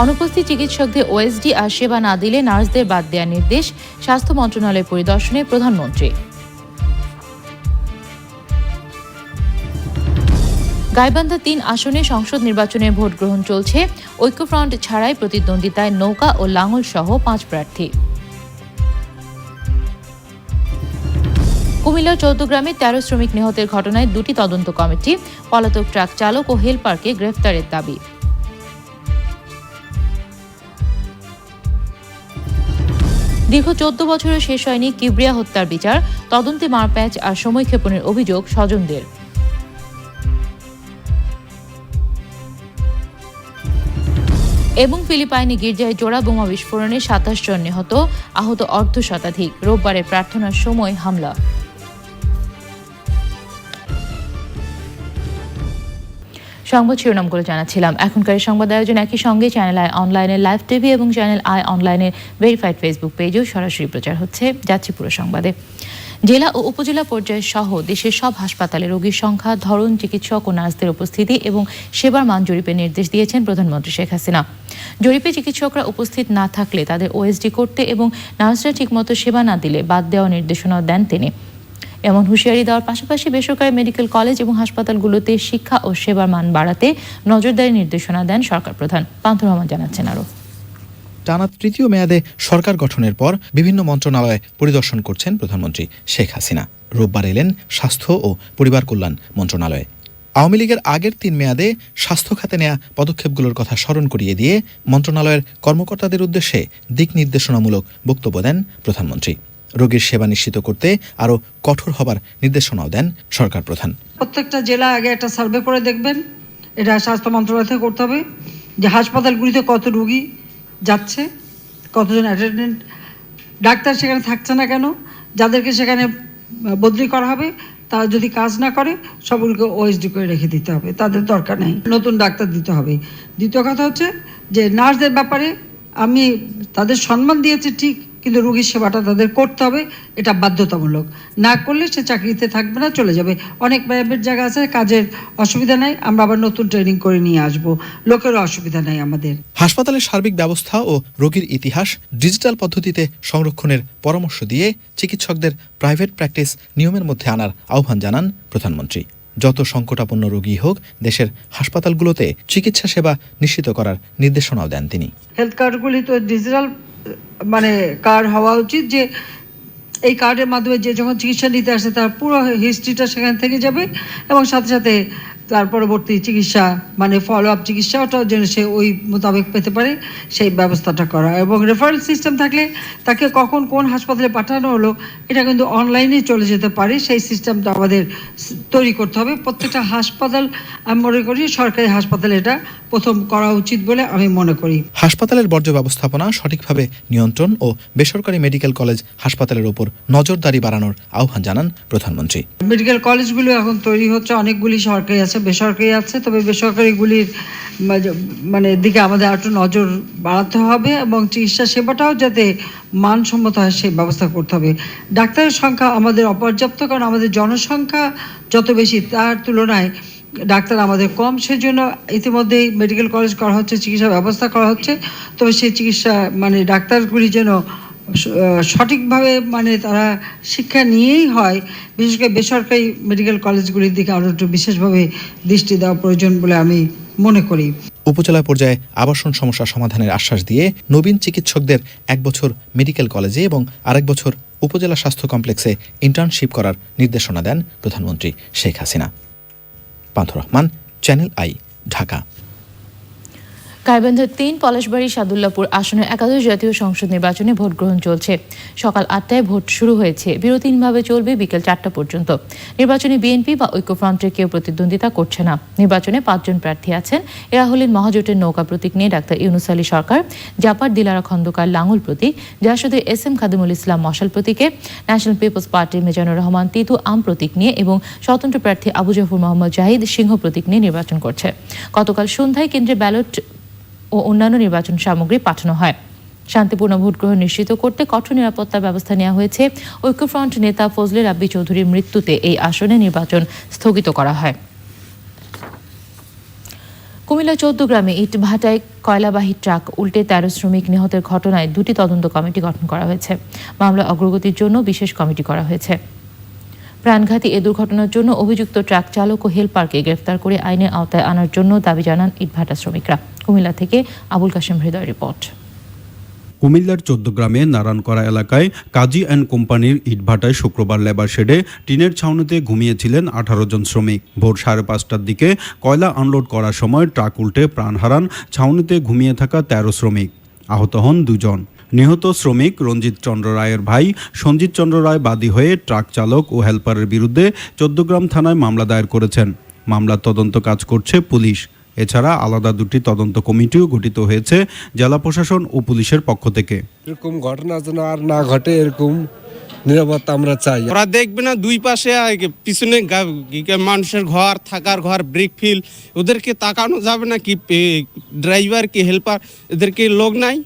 অনুপস্থিত চিকিৎসকদের ওএসডি আর সেবা না দিলে নার্সদের বাদ দেওয়ার নির্দেশ স্বাস্থ্য মন্ত্রণালয় পরিদর্শনে প্রধানমন্ত্রী। গাইবান্ধা তিন আসনে সংসদ নির্বাচনের ভোট গ্রহণ চলছে। ঐক্যফ্রন্ট ছাড়াই প্রতিদ্বন্দ্বিতায় নৌকা ও লাঙ্গল সহ পাঁচ প্রার্থী। কুমিল্লার চৌদ্দগ্রামে তেরো শ্রমিক নিহতের ঘটনায় দুটি তদন্ত কমিটি, পলাতক ট্রাক চালক ও হেলপারকে গ্রেফতারের দাবি। দীর্ঘ চোদ্দ বছরে শেষ হয়নি কিবরিয়া হত্যার বিচার, তদন্তে মারপ্যাচ আর সময়ক্ষেপণের অভিযোগ স্বজনদের। এবং ফিলিপাইনে গির্জায় জোড়া বোমা বিস্ফোরণে সাতাশ জন নিহত, আহত অর্ধ শতাধিক। রোববারের প্রার্থনার সময় হামলা। সংবাদ শিরোনামগুলো জানাচ্ছিলাম। এখনকার সংবাদ আয়োজন একই সঙ্গে চ্যানেল আই অনলাইনের লাইভ টিভি এবং চ্যানেল আই অনলাইনের ভেরিফাইড ফেসবুক পেজেও সরাসরি প্রচার হচ্ছে। যাচ্ছে পুরো সংবাদে। জেলা ও উপজেলা পর্যায়ে সহ দেশের সব হাসপাতালে রোগীর সংখ্যা, ধরন, চিকিৎসক ও নার্সদের উপস্থিতি এবং সেবার মান জরিপের নির্দেশ দিয়েছেন প্রধানমন্ত্রী শেখ হাসিনা। জরিপে চিকিৎসকরা উপস্থিত না থাকলে তাদের ওএসডি করতে এবং নার্সরা ঠিকমতো সেবা না দিলে বাদ দেওয়ার নির্দেশনাও দেন তিনি। এমন হুঁশিয়ারি দেওয়ার পাশাপাশি বেসরকারি মেডিকেল কলেজ এবং হাসপাতালগুলোতে শিক্ষা ও সেবার মান বাড়াতে নজরদারি নির্দেশনা দেন সরকার প্রধান। পান্থ রহমান জানাচ্ছেন আরও। টানা তৃতীয় মেয়াদে সরকার গঠনের পর বিভিন্ন মন্ত্রণালয় পরিদর্শন করছেন প্রধানমন্ত্রী শেখ হাসিনা। রোববার এলেন স্বাস্থ্য ও পরিবার কল্যাণ মন্ত্রণালয়ে। আওয়ামী লীগের আগের তিন মেয়াদে স্বাস্থ্য খাতে নেওয়া পদক্ষেপগুলোর কথা স্মরণ করিয়ে দিয়ে মন্ত্রণালয়ের কর্মকর্তাদের উদ্দেশ্যে দিক নির্দেশনামূলক বক্তব্য দেন প্রধানমন্ত্রী। রোগীর সেবা নিশ্চিত করতে আরও কঠোর হবার নির্দেশনাও দেন সরকার প্রধান প্রত্যেকটা জেলা আগে একটা সার্ভে করে দেখবেন। এটা স্বাস্থ্য মন্ত্রণালয় থেকে করতে হবে যে হাসপাতালগুলিতে কত রুগী যাচ্ছে, কতজন অ্যাটেন্ডেন্ট ডাক্তার সেখানে থাকছে না কেন, যাদেরকে সেখানে বদলি করা হবে, তারা যদি কাজ না করে, সবগুলোকে ওএসডি করে রেখে দিতে হবে, তাদের দরকার নেই, নতুন ডাক্তার দিতে হবে। দ্বিতীয় কথা হচ্ছে যে নার্সদের ব্যাপারে আমি তাদের সম্মান দিয়েছি ঠিক কিন্তু রোগীর সেবাটা তাদের করতে হবে এটা বাধ্যতামূলক। না করলে সে চাকরিতে থাকবে না চলে যাবে। অনেক প্রাইভেট জায়গা আছে কাজের অসুবিধা নাই আমরা আবার নতুন ট্রেনিং করে নিয়ে আসব। লোকেরও অসুবিধা নাই আমাদের। হাসপাতালের সার্বিক ব্যবস্থা ও রোগীর ইতিহাস ডিজিটাল পদ্ধতিতে সংরক্ষণের পরামর্শ দিয়ে চিকিৎসকদের প্রাইভেট প্র্যাকটিস নিয়মের মধ্যে আনার আহ্বান জানান প্রধানমন্ত্রী। যত সংকটাপন্ন রোগী হোক দেশের হাসপাতালগুলোতে চিকিৎসা সেবা নিশ্চিত করার নির্দেশনাও দেন তিনি। হেলথ কার্ডগুলি তো ডিজিটাল মানে কার্ড হওয়া উচিত যে এই কার্ডের মাধ্যমে যে যখন চিকিৎসা নিতে আসে তার পুরো হিস্ট্রিটা সেখান থেকে যাবে এবং সাথে সাথে তার পরবর্তী চিকিৎসা মানে ফলো আপ চিকিৎসাটাও যেন সে ওই মোতাবেক পেতে পারে সেই ব্যবস্থাটা করা। এবং রেফারেল সিস্টেম থাকলে তাকে কখন কোন হাসপাতালে পাঠানো হলো এটা কিন্তু অনলাইনে চলে যেতে পারে। সেই সিস্টেমটা আমাদের তৈরি করতে হবে। প্রত্যেকটা হাসপাতাল আমি মনে করি সরকারি হাসপাতালে এটা প্রথম করা উচিত বলে আমি মনে করি। হাসপাতালের বর্জ্য ব্যবস্থাপনা সঠিকভাবে নিয়ন্ত্রণ ও বেসরকারি মেডিকেল কলেজ হাসপাতালের ওপর নজরদারি বাড়ানোর আহ্বান জানান প্রধানমন্ত্রী। মেডিকেল কলেজগুলো এখন তৈরি হচ্ছে অনেকগুলি সরকারি আছে, বেসরকারি আছে, তবে বেসরকারিগুলির মানে দিকে আমাদের একটু নজর বাড়াতে হবে এবং চিকিৎসা সেবাটাও যাতে মানসম্মত হয় সেই ব্যবস্থা করতে হবে। ডাক্তারের সংখ্যা আমাদের অপর্যাপ্ত কারণ আমাদের জনসংখ্যা যত বেশি তার তুলনায় ডাক্তার আমাদের কম, সেজন্য ইতিমধ্যেই মেডিকেল কলেজ করা হচ্ছে, চিকিৎসা ব্যবস্থা করা হচ্ছে। তবে সেই চিকিৎসা মানে ডাক্তারগুলি যেন সঠিকভাবে মানে তারা শিক্ষা নিয়েই হয়, বিশেষ করে বেসরকারি মেডিকেল কলেজগুলির দিকে আরও একটু বিশেষভাবে দৃষ্টি দেওয়া প্রয়োজন বলে আমি মনে করি। উপজেলা পর্যায়ে আবাসন সমস্যা সমাধানের আশ্বাস দিয়ে নবীন চিকিৎসকদের এক বছর মেডিকেল কলেজে এবং আরেক বছর উপজেলা স্বাস্থ্য কমপ্লেক্সে ইন্টার্নশিপ করার নির্দেশনা দেন প্রধানমন্ত্রী Sheikh Hasina. Pantha Rahman channel I Dhaka. গাইবান্ধার তিন পলাশবাড়ি সাদুল্লাপুর আসনে একাদশ জাতীয় সংসদ নির্বাচনে ভোট গ্রহণ চলছে। সকাল আটটায় ভোট শুরু হয়েছে। বিরতিহীনভাবে চলবে বিকেল চারটা পর্যন্ত। নির্বাচনে বিএনপি বা ঐক্যফ্রন্টের কেউ প্রতিদ্বন্দ্বিতা করছে না। নির্বাচনে পাঁচজন প্রার্থী আছেন। এরা হলেন মহাজোটের নৌকা প্রতীক নিয়ে ডাক্তার ইউনুস আলী সরকার, জাপার দিলারা খন্দকার লাঙ্গল প্রতীক, জাসদের এস এম খাদিমুল ইসলাম মশাল প্রতীকে, ন্যাশনাল পিপলস পার্টির মেজানুর রহমান তিতু আম প্রতীক নিয়ে এবং স্বতন্ত্র প্রার্থী আবু জাফর মোহাম্মদ জাহিদ সিংহ প্রতীক নিয়ে নির্বাচন করছে। গতকাল সন্ধ্যায় কেন্দ্রে ব্যালট ও অন্যান্য নির্বাচন সামগ্রী পাঠানো হয়। শান্তিপূর্ণ ভোট গ্রহণ নিশ্চিত করতে কঠোর নিরাপত্তা ব্যবস্থা নেওয়া হয়েছে। ঐক্যফ্রন্ট নেতা ফজলে রাব্বি চৌধুরীর মৃত্যুতে এই আসনে নির্বাচন স্থগিত করা হয়। কুমিল্লা চৌদ্দ গ্রামে ইট ভাটায় কয়লাবাহী ট্রাক উল্টে তেরো শ্রমিক নিহতের ঘটনায় দুটি তদন্ত কমিটি গঠন করা হয়েছে। মামলা অগ্রগতির জন্য বিশেষ কমিটি করা হয়েছে। প্রাণঘাতী এ দুর্ঘটনার জন্য অভিযুক্ত ট্রাক চালক ও হেলপারকে গ্রেফতার করে আইনের আওতায় আনার জন্য দাবি জানান ইটভাটা শ্রমিকরা। কুমিল্লা থেকে আবুল কাশেম হৃদয় রিপোর্ট। কুমিল্লার চোদ্দগ্রামে নারায়ণকড়া এলাকায় কাজী অ্যান্ড কোম্পানির ইটভাটায় শুক্রবার লেবার শেডে টিনের ছাউনিতে ঘুমিয়েছিলেন আঠারো জন শ্রমিক। ভোর সাড়ে পাঁচটার দিকে কয়লা আনলোড করার সময় ট্রাক উল্টে প্রাণ হারান ছাউনিতে ঘুমিয়ে থাকা তেরো শ্রমিক। আহত হন দুজন। নিহত শ্রমিক রঞ্জিত চন্দ্র রায়ের ভাই সঞ্জিত চন্দ্র রায় বাদী হয়ে ট্রাক চালক ও হেলপারের বিরুদ্ধে চোদ্দগ্রাম থানায় মামলা দায়ের করেছেন। মামলার তদন্ত কাজ করছে পুলিশ। এছাড়া আলাদা দুটি তদন্ত কমিটিও গঠিত হয়েছে জেলা প্রশাসন ও পুলিশের পক্ষ থেকে। এরকম ঘটনা যেন আর না ঘটে এরকম নিরাপত্তা আমরা চাই। ওরা দেখবে না দুই পাশে পিছনে মানুষের ঘর থাকার ঘর ব্রেক ফিল ওদেরকে তাকানো যাবে না কি ড্রাইভার কি হেল্পার এদেরকে লোক নাই?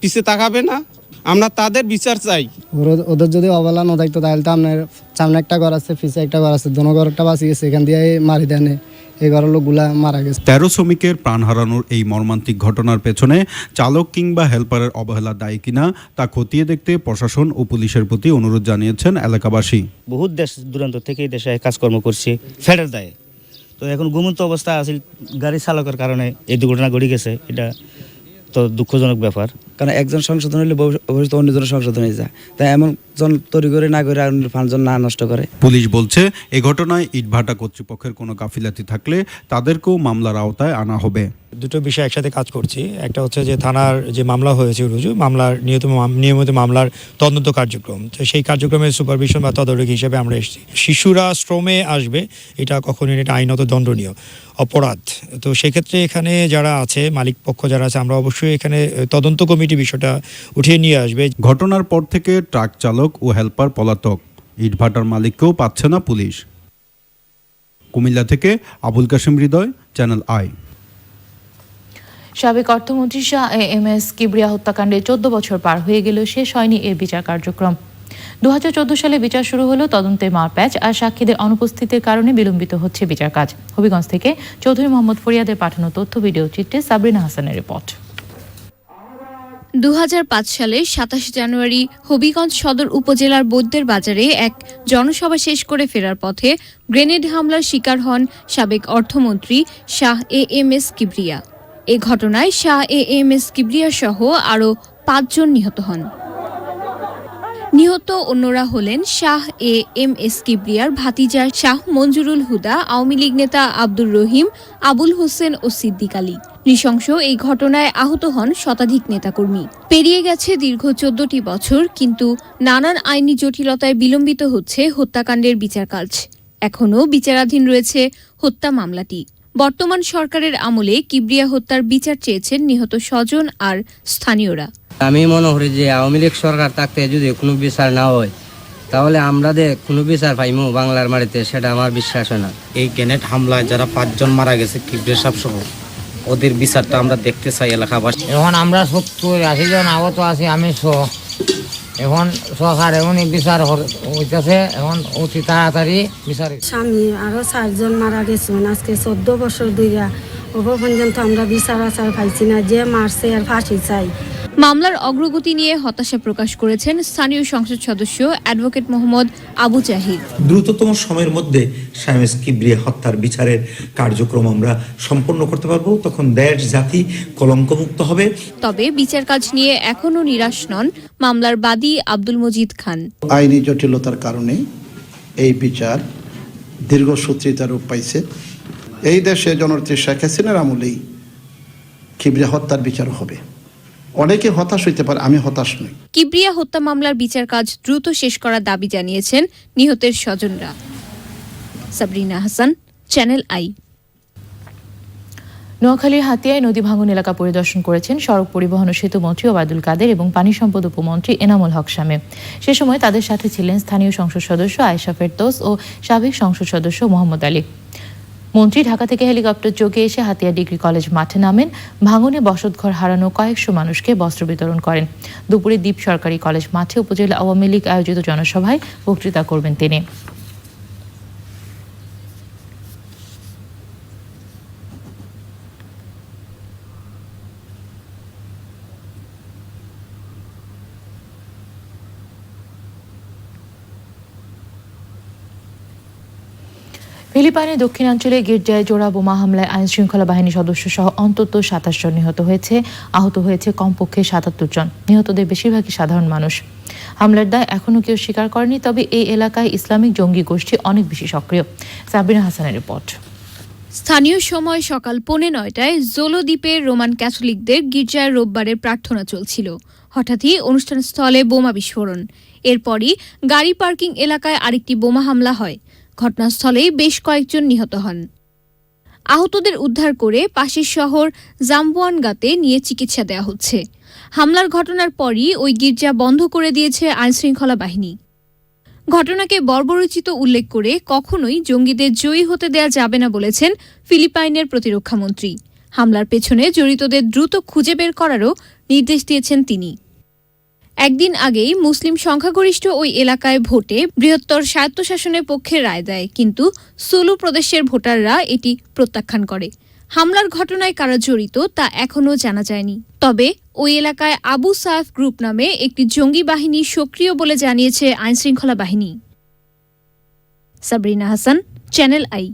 পিছে তাকাবে না? আমরা তাদের বিচার চাই। ওরা- ওদের যদি অবহেলা না থাকতো তাহলে তো আপনার সামনে একটা ঘর আছে পিছে একটা ঘর আছে দোনো ঘরটা বাঁচি গেছে এখান দিয়ে মারি দেন এই ঘরের লোকগুলা মারা গেছে। তেরো শ্রমিকের প্রাণ হারানোর এই মর্মান্তিক ঘটনার পেছনে চালক কিংবা হেলপারের অবহেলা দায়ী কিনা তা খতিয়ে দেখতে প্রশাসন ও পুলিশের প্রতি অনুরোধ জানিয়েছেন এলাকাবাসী। বহুত দেশ দূরান্ত থেকে এই দেশে কাজকর্ম করছি ফেডের দায়ে। তো এখন ঘুমন্ত অবস্থা আছে গাড়ি চালকের কারণে এই দুর্ঘটনা ঘটে গেছে এটা তো দুঃখজনক ব্যাপার। কারণ একজন সংশোধন হলে ভবিষ্য- ভবিষ্যতে অন্যজনের সংশোধন হয়ে যায়। তাই এমন জন তৈরি করে না করে আর পাঁচজন না নষ্ট করে। পুলিশ বলছে, এ ঘটনায় ইটভাটা কর্তৃপক্ষের কোনো গাফিলাতি থাকলে তাদেরকেও মামলার আওতায় আনা হবে। দুটো বিষয় একসাথে কাজ করছি। একটা হচ্ছে যে থানার যে মামলা হয়েছে রুজু, মামলার নিয়ত নিয়মিত মামলার তদন্ত কার্যক্রম। তো সেই কার্যক্রমের সুপারভিশন বা তদারকি হিসেবে আমরা এসেছি। শিশুরা শ্রমে আসবে, এটা কখনোই এটা আইনত দণ্ডনীয়, অপরাধ। তো সেক্ষেত্রে এখানে যারা আছে, মালিক পক্ষ যারা আছে, আমরা অবশ্যই এখানে তদন্ত কমিটি বিষয়টা উঠিয়ে নিয়ে আসবে। ঘটনার পর থেকে ট্রাক চালক ও হেল্পার পলাতক। ইটভাটার মালিককেও পাচ্ছে না পুলিশ। কুমিল্লা থেকে আবুল কাশিম হৃদয়, চ্যানেল আই। সাবেক অর্থমন্ত্রী Shah A M S Kibria হত্যাকাণ্ডে চোদ্দ বছর পার হয়ে গেলেও শেষ হয়নি এর বিচার কার্যক্রম। দু হাজার চোদ্দ সালে বিচার শুরু হলো তদন্তে মারপ্যাচ আর সাক্ষীদের অনুপস্থিতির কারণে বিলম্বিত হচ্ছে বিচার কাজ। হবিগঞ্জ থেকে চৌধুরী মোহাম্মদ ফরিয়াদের পাঠানো তথ্য ভিডিও চিত্রে সাবরিনা হাসানের রিপোর্ট। দু হাজার পাঁচ সালে সাতাশ জানুয়ারি হবিগঞ্জ সদর উপজেলার বৈদ্যের বাজারে এক জনসভা শেষ করে ফেরার পথে গ্রেনেড হামলার শিকার হন সাবেক অর্থমন্ত্রী Shah A M S Kibria. এ ঘটনায় Shah A M S Kibria সহ আরও পাঁচজন নিহত হন। নিহত অন্যরা হলেন শাহ এ এম এস কিবরিয়ার ভাতিজা শাহ মঞ্জুরুল হুদা, আওয়ামী লীগ নেতা আব্দুর রহিম, আবুল হোসেন ও সিদ্দিক আলী। নৃশংস এই ঘটনায় আহত হন শতাধিক নেতাকর্মী। পেরিয়ে গেছে দীর্ঘ চোদ্দটি বছর, কিন্তু নানান আইনি জটিলতায় বিলম্বিত হচ্ছে হত্যাকাণ্ডের বিচার কাজ এখনও বিচারাধীন রয়েছে হত্যা মামলাটি। বর্তমান সরকারের আমলে কিবরিয়া হত্যার বিচার চেয়েছেন নিহত স্বজন আর স্থানীয়রা। আমি মনে করি যে আওয়ামী লীগ সরকার থাকতে যদি কোনো বিচার না হয় তাহলে আমরা যে কোনো বিচার পাইমু বাংলার মাটিতে সেটা আমার বিশ্বাস হয় না। এই গ্রেনেড হামলায় যারা পাঁচজন মারা গেছে কিবরে সাপ সহ ওদের বিচারটা আমরা দেখতে চাই এলাকাবাসী। এখন আমরা সত্তর আশি জন আগত আছি আমি ছ এখন সরকার এখন বিচার হইতেছে, এখন অতি তাড়াতাড়ি বিচার স্বামী আরও চারজন মারা গেছেন আজকে চোদ্দ বছর ধইরা। ওপর পর্যন্ত আমরা বিচার আচার পাইছি না যে মারছে আর ফাঁসি চাই। মামলার অগ্রগতি নিয়ে হতাশা প্রকাশ করেছেন স্থানীয় সংসদ সদস্য অ্যাডভোকেট মোহাম্মদ আবু জাহিদ। দ্রুততম সময়ের মধ্যে শামেস কিবরিয়া হত্যার বিচারের কার্যক্রম আমরা সম্পন্ন করতে পারব। তখন দেশ জাতি কলঙ্কমুক্ত হবে। তবে বিচার কাজ নিয়ে এখনও নিরাশ নন মামলার বাদী আব্দুল মজিদ খান। আইনি জটিলতার কারণে এই বিচার দীর্ঘসূত্রিতা রূপ পাইছে। এই দেশে জননেত্রী শেখ হাসিনার আমলেই খিবরিয়া হত্যার বিচার হবে। অনেকে হতাশ হইতে পারে আমি হতাশ নই। কিবরিয়া হত্যা মামলার বিচার কাজ দ্রুত শেষ করার দাবি জানিয়েছেন নিহতের স্বজনরা। Sabrina Hasan channel I. নোয়াখালীর হাতিয়ায় নদী ভাঙন এলাকা পরিদর্শন করেছেন সড়ক পরিবহন ও সেতু মন্ত্রী ওবায়দুল কাদের এবং পানি সম্পদ উপমন্ত্রী এনামুল হক শামে সে সময় তাদের সাথে ছিলেন স্থানীয় সংসদ সদস্য আয়েশা ফেরদৌস ও সাবেক সংসদ সদস্য মোহাম্মদ আলী। মন্ত্রী ঢাকা থেকে হেলিকপ্টার যোগে এসে হাতিয়া ডিগ্রি কলেজ মাঠে নামেন। ভাঙনে বসতঘর হারানো কয়েকশো মানুষকে বস্ত্র বিতরণ করেন। দুপুরে দ্বীপ সরকারি কলেজ মাঠে উপজেলা আওয়ামী লীগ আয়োজিত জনসভায় বক্তৃতা করবেন তিনি। ফিলিপাইনের দক্ষিণাঞ্চলে গির্জায় জোড়া বোমা হামলায় আইন শৃঙ্খলা বাহিনী সদস্য সহ অন্তত সাতাশ জন নিহত হয়েছে। আহত হয়েছে কমপক্ষে সাতাত্তর জন। নিহতদের বেশিরভাগই সাধারণ মানুষ। হামলার দায় এখনও কেউ স্বীকার করেনি, তবে এই এলাকায় ইসলামিক জঙ্গি গোষ্ঠী অনেক বেশি সক্রিয়। সাবিনা হাসানের রিপোর্ট। স্থানীয় সময় সকাল পৌনে নয়টায় জোলো দ্বীপের রোমান ক্যাথলিকদের গির্জায় রোববারের প্রার্থনা চলছিল। হঠাৎই অনুষ্ঠানস্থলে বোমা বিস্ফোরণ। এরপরই গাড়ি পার্কিং এলাকায় আরেকটি বোমা হামলা হয়। ঘটনাস্থলেই বেশ কয়েকজন নিহত হন। আহতদের উদ্ধার করে পাশের শহর জাম্বুয়ানগাতে নিয়ে চিকিৎসা দেওয়া হচ্ছে। হামলার ঘটনার পরই ওই গির্জা বন্ধ করে দিয়েছে আইনশৃঙ্খলা বাহিনী। ঘটনাকে বর্বরচিত উল্লেখ করে কখনোই জঙ্গিদের জয়ী হতে দেয়া যাবে না বলেছেন ফিলিপাইনের প্রতিরক্ষামন্ত্রী। হামলার পেছনে জড়িতদের দ্রুত খুঁজে বের করারও নির্দেশ দিয়েছেন তিনি। একদিন আগেই মুসলিম সংখ্যাগরিষ্ঠ ওই এলাকায় ভোটে বৃহত্তর স্বায়ত্তশাসনের পক্ষে রায় দেয়, কিন্তু সুলু প্রদেশের ভোটাররা এটি প্রত্যাখ্যান করে। হামলার ঘটনায় কারা জড়িত তা এখনও জানা যায়নি। তবে ওই এলাকায় আবু সাফ গ্রুপ নামে একটি জঙ্গি বাহিনী সক্রিয় বলে জানিয়েছে আইনশৃঙ্খলা বাহিনী। Sabrina Hasan, channel I.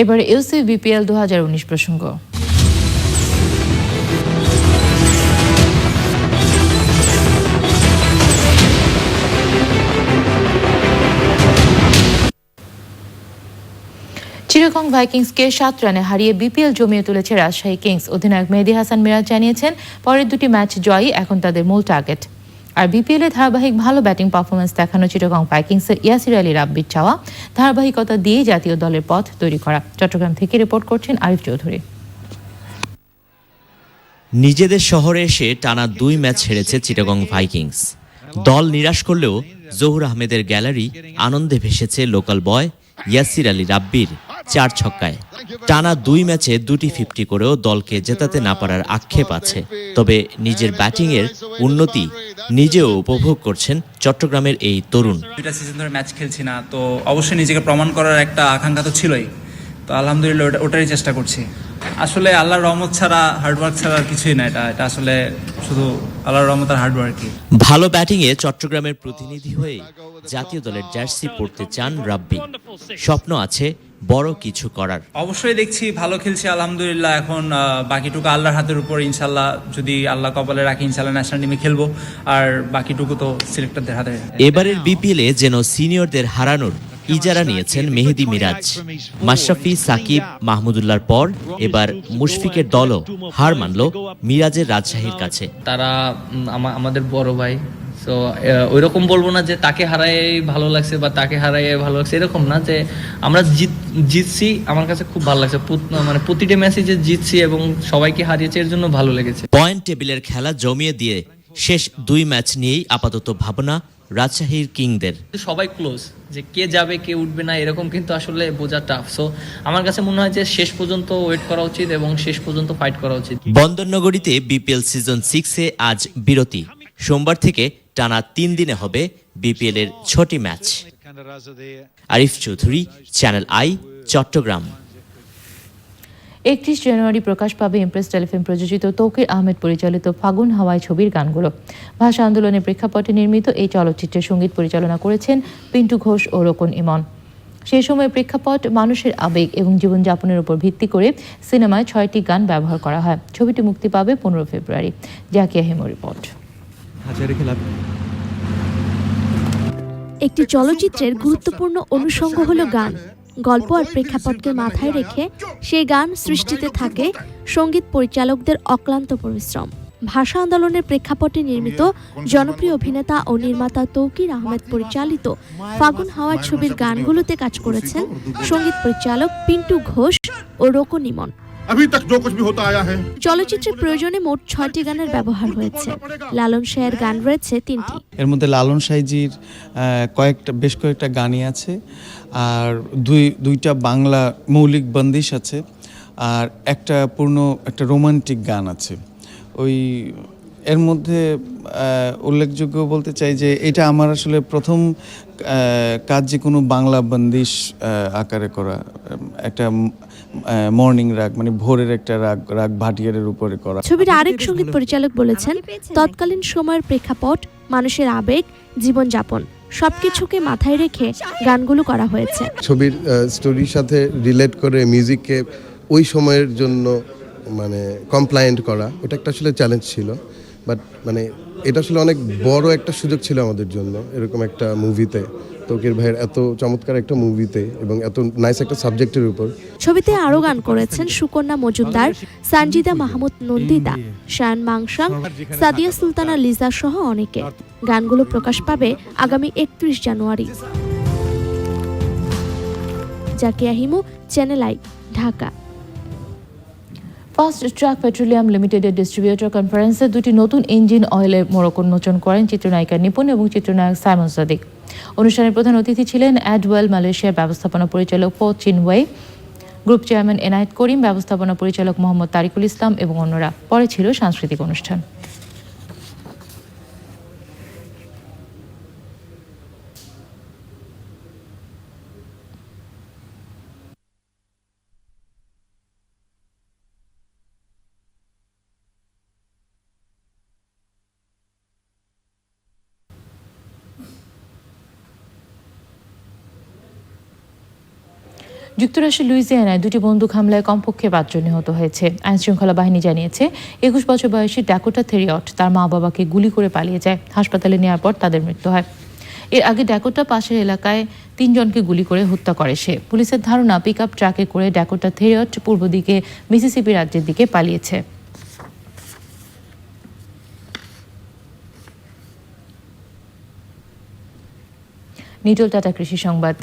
এবারে ইউসি বিপিএল দু হাজার উনিশ প্রসঙ্গ। চিরকং ভাইকিংসকে সাত রানে হারিয়ে বিপিএল জমিয়ে তুলেছে রাজশাহী কিংস। অধিনায়ক মেহেদী হাসান মিরাজ জানিয়েছেন, পরের দুটি ম্যাচ জয়ই এখন তাদের মূল টার্গেট। আর বিপিএলে ধারাবাহিক ভালো ব্যাটিং পারফরমেন্স দেখানো চিরকং ভাইকিংসের ইয়াসির আলী রাব্বির চাওয়া, ধারাবাহিকতা দিয়ে জাতীয় দলের পথ তৈরি করা। চট্টগ্রাম থেকে রিপোর্ট করছেন আরিফ চৌধুরী। নিজেদের শহরে এসে টানা দুই ম্যাচ হেরেছে চিটাগং ভাইকিংস। দল নিরাশ করলেও জহুর আহমেদের গ্যালারি আনন্দে ভেসেছে লোকাল বয় ইয়াসির আলী রাব্বির। চার ছক্কায়। টানা দুই ম্যাচে দুটি ফিফটি করেও দলকে জেতাতে না পারার আক্ষেপ আছে। তবে নিজের ব্যাটিংয়ের উন্নতি নিজেও উপভোগ করছেন চট্টগ্রামের এই তরুণ। দুইটা সিজন ধরে ম্যাচ খেলছি না, তো অবশ্যই নিজেকে প্রমাণ করার একটা আকাঙ্ক্ষা তো ছিলই। তো আলহামদুলিল্লাহ ওটা ওটারই চেষ্টা করছি। আসলে আল্লাহর রহমত ছাড়া হার্ডওয়ার্ক ছাড়া আর কিছুই না এটা। এটা আসলে শুধু আল্লাহর রহমত আর হার্ডওয়ার্কই ভালো ব্যাটিংয়ে চট্টগ্রামের প্রতিনিধি হয়ে জাতীয় দলের জার্সি পরতে চান রাব্বি। স্বপ্ন আছে বড় কিছু করার। অবশ্যই দেখছি ভালো খেলছি আলহামদুলিল্লাহ। এখন বাকিটুকু আল্লাহর হাতের উপর ইনশাল্লাহ যদি আল্লাহ কপালে রাখি ইনশাল্লাহ ন্যাশনাল টিমে খেলব। আর বাকিটুকু তো সিলেক্টরদের হাতে। এবারের বিপিএলে যেন সিনিয়রদের হারানোর ইজারা নিয়েছেন মেহেদি মিরাজ। মাশরাফি সাকিব মাহমুদুল্লাহর পর এবার মুশফিকের দলও হার মানল মিরাজের রাজশাহীর কাছে। তারা আমাদের বড় ভাই। তো বলব না যে তাকে হারাই ভালো লাগছে বা তাকে হারাই ভালো লাগছে এরকম না যে আমরা জিত জিতছি আমার কাছে খুব ভালো লাগছে। মানে প্রতিটা ম্যাচে যে জিতছি এবং সবাইকে হারিয়েছে এর জন্য ভালো লেগেছে। পয়েন্ট টেবিলের খেলা জমিয়ে দিয়ে শেষ দুই ম্যাচ নিয়েই আপাতত ভাবনা রাজশাহীর কিংদের। সবাই ক্লোজ যে কে যাবে কে উঠবে না এরকম কিন্তু আসলে বোঝা টাফ সো আমার কাছে মনে হয় যে শেষ পর্যন্ত ওয়েট করা উচিত এবং শেষ পর্যন্ত ফাইট করা উচিত। বন্দরনগরীতে বিপিএল সিজন সিক্সে আজ বিরতি। সোমবার থেকে টানা তিন দিনে হবে বিপিএল এর ছটি match Arif Chowdhury channel I Chattogram. একত্রিশ জানুয়ারি প্রকাশ পাবে ইমপ্রেস টেলিফিল্ম প্রযোজিত তৌকির আহমেদ পরিচালিত ফাগুন হাওয়ায় ছবির গানগুলো। ভাষা আন্দোলনের প্রেক্ষাপটে নির্মিত এই চলচ্চিত্রের সংগীত পরিচালনা করেছেন পিন্টু ঘোষ ও রোকন ইমন। সেই সময় প্রেক্ষাপট মানুষের আবেগ এবং জীবনযাপনের উপর ভিত্তি করে সিনেমায় ছয়টি গান ব্যবহার করা হয়। ছবিটি মুক্তি পাবে পনেরো ফেব্রুয়ারি। জাকিয়া হেমো রিপোর্ট। একটি চলচ্চিত্রের গুরুত্বপূর্ণ অনুষঙ্গ হলো গান। গল্প আর প্রেক্ষাপটকে মাথায় রেখে সেই গান সৃষ্টিতে থাকে সংগীত পরিচালকদের অক্লান্ত পরিশ্রম। ভাষা আন্দোলনের প্রেক্ষাপটে নির্মিত জনপ্রিয় অভিনেতা ও নির্মাতা তৌকির আহমেদ পরিচালিত ফাগুন হাওয়ার ছবির গানগুলোতে কাজ করেছেন সংগীত পরিচালক পিন্টু ঘোষ ও রোকন ইমন। अभी तक जो कुछ भी होता आया है চলচ্চিত্রের প্রয়োজনে মোট ছয়টি গানের ব্যবহার হয়েছে লালন শাহের গান রয়েছে তিনটি এর মধ্যে লালন সাইজির আহ, কয়েকটা বেশ কয়েকটা গানই আছে আর দুই দুইটা বাংলা মৌলিক বন্দিশ আছে আর একটা পূর্ণ একটা রোমান্টিক গান আছে ওই এর মধ্যে উল্লেখযোগ্য বলতে চাই যে এটা আমার আসলে প্রথম কাজ যে কোনো বাংলা বন্দিশ আকারে করা একটা মর্নিং রাগ মানে ভোরের একটা রাগ রাগ ভাটিয়ারের উপরে করা। ছবির আরেক সংগীত পরিচালক বলেছেন তৎকালীন সময়ের প্রেক্ষাপট মানুষের আবেগ জীবনযাপন সবকিছুকে মাথায় রেখে গানগুলো করা হয়েছে। ছবির স্টোরির সাথে রিলেট করে মিউজিককে ওই সময়ের জন্য মানে কমপ্লায়েন্ট করা ওটা একটা আসলে চ্যালেঞ্জ ছিল। বাট মানে এটা আসলে অনেক বড় একটা সুযোগ ছিল আমাদের জন্য, এরকম একটা মুভিতে তৌকির ভাইয়ের এত চমৎকার একটা মুভিতে এবং এত নাইস একটা সাবজেক্টের উপর। ছবিতে আরও গান করেছেন সুকন্যা মজুমদার, সানজিদা মাহমুদ নন্দিতা শায়ান মাংসাং, সাদিয়া সুলতানা লিজা সহ অনেকে। গানগুলো প্রকাশ পাবে আগামী একত্রিশ জানুয়ারি। Zakia Himu channel I Dhaka. First truck petroleum লিমিটেডের ডিস্ট্রিবিউটর কনফারেন্সে দুটি নতুন ইঞ্জিন অয়েলের মোড়ক উন্মোচন করেন চিত্রনায়িকা নিপুণ এবং চিত্রনায়ক সাইমন সাদিক। অনুষ্ঠানের প্রধান অতিথি ছিলেন অ্যাডওয়েল মালয়েশিয়ার ব্যবস্থাপনা পরিচালক পো চিনওয়ে গ্রুপ চেয়ারম্যান এনায়েত করিম, ব্যবস্থাপনা পরিচালক মোহাম্মদ তারিকুল ইসলাম এবং অন্যরা। পরে ছিল সাংস্কৃতিক অনুষ্ঠান। যুক্তরাষ্ট্রের লুইজিয়ানায় দুটি বন্দুক হামলায় কমপক্ষে পাঁচজন নিহত হয়েছে। আইন শৃঙ্খলা বাহিনী জানিয়েছে, একুশ বছর বয়সী ড্যাকোটা থেরিয়ট তার মা বাবাকে গুলি করে পালিয়ে যায়। হাসপাতালে নেওয়ার পর তাদের মৃত্যু হয়। এর আগে ড্যাকোটা পাশের এলাকায় তিনজনকে গুলি করে হত্যা করে সে। পুলিশের ধারণা পিক আপ ট্রাকে করে ড্যাকোটা থেরিয়ট পূর্ব দিকে মিসিসিপি রাজ্যের দিকে পালিয়েছে। নিটল টাটা কৃষি সংবাদ।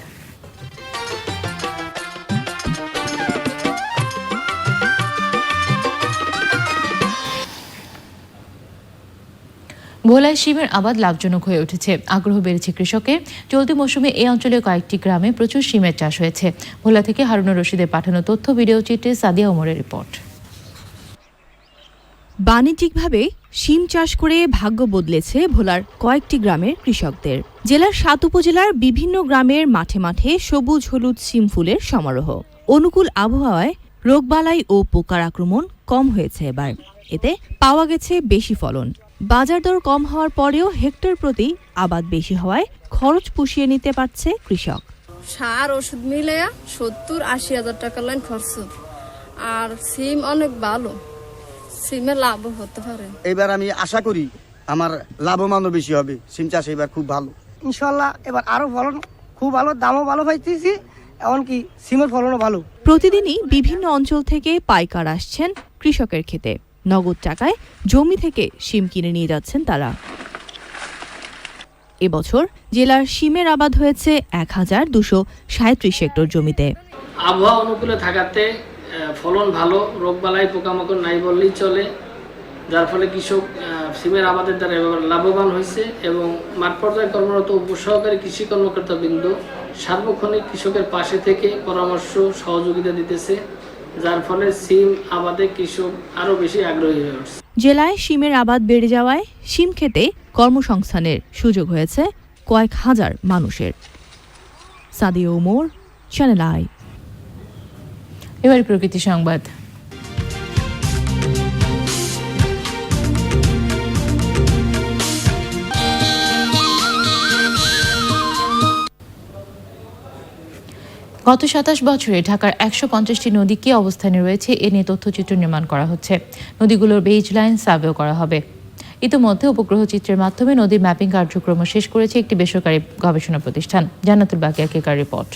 ভোলায় শিমের আবাদ লাভজনক হয়ে উঠেছে। আগ্রহ বেড়েছে কৃষকের চলতি মৌসুমে এই অঞ্চলের কয়েকটি গ্রামে প্রচুর শিমের চাষ হয়েছে। ভোলা থেকে হারুনুর রশিদের পাঠানো তথ্য, ভিডিও চিত্রে সাদিয়া ওমরের রিপোর্ট। বাণিজ্যিকভাবে শিম চাষ করে ভাগ্য বদলেছে ভোলার কয়েকটি গ্রামের কৃষকদের। জেলার সাত উপজেলার বিভিন্ন গ্রামের মাঠে মাঠে সবুজ হলুদ শিম ফুলের সমারোহ। অনুকূল আবহাওয়ায় রোগবালাই ও পোকার আক্রমণ কম হয়েছে এবার। এতে পাওয়া গেছে বেশি ফলন। বাজার দর কম হওয়ার পরেও হেক্টর প্রতি আবাদ বেশি হওয়ায় খরচ পুষিয়ে নিতে পারছে কৃষক। সার ওষুধ মিলে সত্তর আশি হাজার টাকা লাইন খরচ। আর সিম অনেক ভালো। সিমে লাভ হতে পারে। এবার আমি আশা করি আমার লাভমানও বেশি হবে। সিম চাষ এবার খুব ভালো। ইনশাল্লাহ এবার আরও ফলন খুব ভালো দামও ভালো পাইতেছি এমনকি সিমের ফলনও ভালো। প্রতিদিনই বিভিন্ন অঞ্চল থেকে পাইকার আসছেন কৃষকের খেতে। নগদ টাকায় জমি থেকে শিম কিনে নিয়ে যাচ্ছেন তারা। এবছর জেলার শিমের আবাদ হয়েছে এক হাজার দুশো সাঁত্রিশ হেক্টর জমিতে। আবহাওয়া অনুকূলে থাকাতে ফলন ভালো, রোগবালাই, পোকামাকড় নাই বললেই চলে। যার ফলে কৃষক সিমের আবাদের দ্বারা লাভবান হয়েছে এবং মাঠ পর্যায়ে কর্মরত উপসহকারী কৃষি কর্মকর্তা বিন্দু সার্বক্ষণিক কৃষকের পাশে থেকে পরামর্শ, সহযোগিতা দিতেছে। যার ফলে সিম আবাদে কৃষক আরও বেশি আগ্রহী হয়ে উঠছে। জেলায় সিমের আবাদ বেড়ে যাওয়ায় সিম খেতে কর্মসংস্থানের সুযোগ হয়েছে কয়েক হাজার মানুষের। সাদিয়া ওমর চ্যানেল আই এবার প্রকৃতি সংবাদ। গত সাতাশ বছরে ঢাকার একশো পঞ্চাশটি নদী কি অবস্থানে রয়েছে, এ নিয়ে তথ্যচিত্র নির্মাণ করা হচ্ছে। নদীগুলোর বেজ লাইন সার্ভেও করা হবে। ইতিমধ্যে উপগ্রহ চিত্রের মাধ্যমে নদীর ম্যাপিং কার্যক্রম শেষ করেছে একটি বেসরকারি গবেষণা প্রতিষ্ঠান। জান্নাতুল বাকিয়া রিপোর্ট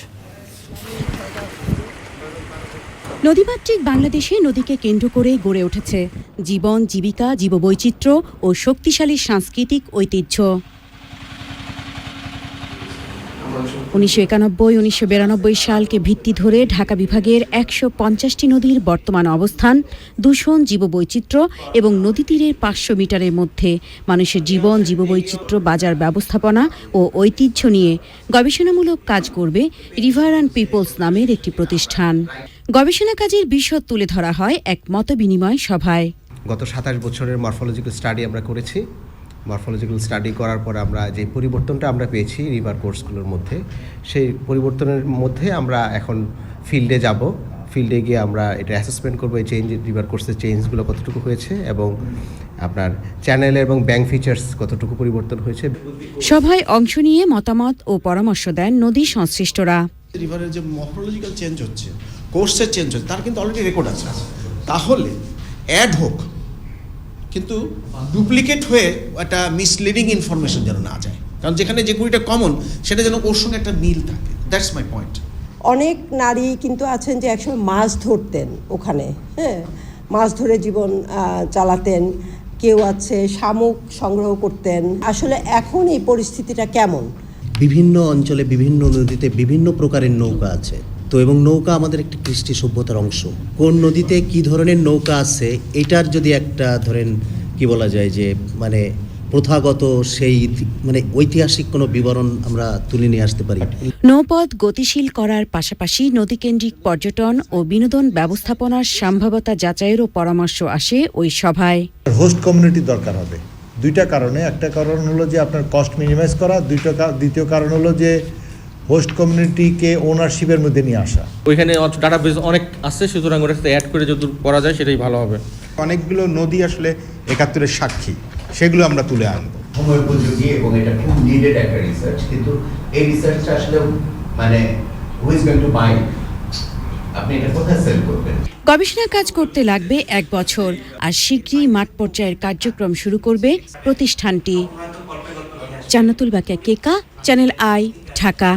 নদীমাতৃক বাংলাদেশে নদীকে কেন্দ্র করে গড়ে উঠেছে। জীবন, জীবিকা, জীববৈচিত্র্য ও শক্তিশালী সাংস্কৃতিক ঐতিহ্য। উনিশশো একানব্বই, উনিশশো বিরানব্বই সালকে ভিত্তি ধরে ঢাকা বিভাগের একশো পঞ্চাশটি নদীর বর্তমান অবস্থান, দূষণ জীববৈচিত্র্য এবং নদী তীরের পাঁচশো মিটারের মধ্যে মানুষের জীবন, জীববৈচিত্র্য, বাজার ব্যবস্থাপনা ও ঐতিহ্য নিয়ে গবেষণামূলক কাজ করবে রিভার অ্যান্ড পিপলস নামের একটি প্রতিষ্ঠান। গবেষণা কাজের বিশদ তুলে ধরা হয় এক মতবিনিময় সভায়। গত সাতাশ বছরের মরফোলজিক্যাল স্টাডি আমরা করেছি। মরফোলজিক্যাল স্টাডি করার পর আমরা যে পরিবর্তনটা আমরা পেয়েছি রিভার কোর্সগুলোর মধ্যে সেই পরিবর্তনের মধ্যে আমরা এখন ফিল্ডে যাব। ফিল্ডে গিয়ে আমরা এটা অ্যাসেসমেন্ট করব এই চেঞ্জ রিভার কোর্সের চেঞ্জগুলো কতটুকু হয়েছে এবং আপনার চ্যানেল এবং ব্যাংক ফিচার্স কতটুকু পরিবর্তন হয়েছে। সভায় অংশ নিয়ে মতামত ও পরামর্শ দেন নদী সংশ্লিষ্টরা। রিভারের যে মর্ফোলজিক্যাল চেঞ্জ হচ্ছে কোর্সের চেঞ্জ হচ্ছে তার কিন্তু অলরেডি রেকর্ড আছে। তাহলে অ্যাড হোক কিন্তু ডুপ্লিকেট হয়ে একটা মিসলিডিং ইনফরমেশন যেন না যায়। কারণ যেখানে যে কুড়িটা কমন সেটা যেন ওর সঙ্গে একটা মিল থাকে। দ্যাটস মাই পয়েন্ট অনেক নারী কিন্তু আছেন যে একসময় মাছ ধরতেন ওখানে হ্যাঁ? মাছ ধরে জীবন চালাতেন। কেউ আছে শামুক সংগ্রহ করতেন। আসলে এখন এই পরিস্থিতিটা কেমন? বিভিন্ন অঞ্চলে বিভিন্ন নদীতে বিভিন্ন প্রকারের নৌকা আছে। তো এবং নৌকা আমাদের একটি কৃষ্টি সভ্যতার অংশ। কোন নদীতে কি ধরনের নৌকা আছে এটার যদি একটা ধরেন কি বলা যায় যে মানে প্রথাগত সেই মানে ঐতিহাসিক কোনো বিবরণ আমরা তুলে নিয়ে আসতে পারি। নৌপথ গতিশীল করার পাশাপাশি নদীকেন্দ্রিক পর্যটন ও বিনোদন ব্যবস্থাপনার সম্ভাব্যতা যাচাইয়েরও পরামর্শ আসে ওই সভায়। হোস্ট কমিউনিটির দরকার হবে। দুইটা কারণে একটা কারণ হলো যে আপনার কস্ট মিনিমাইজ করা দুইটা দ্বিতীয় কারণ হলো যে হোস্ট কমিউনিটিকে ওনারশিপের মধ্যে নিয়ে আসা। ওইখানে ডাটা বেস অনেক আছে সুতরাং সাথে অ্যাড করে যদি করা যায় সেটাই ভালো হবে। অনেকগুলো নদী আসলে একাত্তরের সাক্ষী সেগুলো আমরা তুলে আনব। সময় উপযোগী এবং এটা খুব নিডেড একটা রিসার্চ কিন্তু এই রিসার্চটা আসলে মানে who is going to buy আপনি এটা কোথায় সেল করবেন? গবেষণা কাজ করতে লাগবে এক বছর আর শীঘ্রই মাঠ পর্যায়ের কার্যক্রম শুরু করবে প্রতিষ্ঠানটি। Jannatul Bakia Keka channel I Dhaka.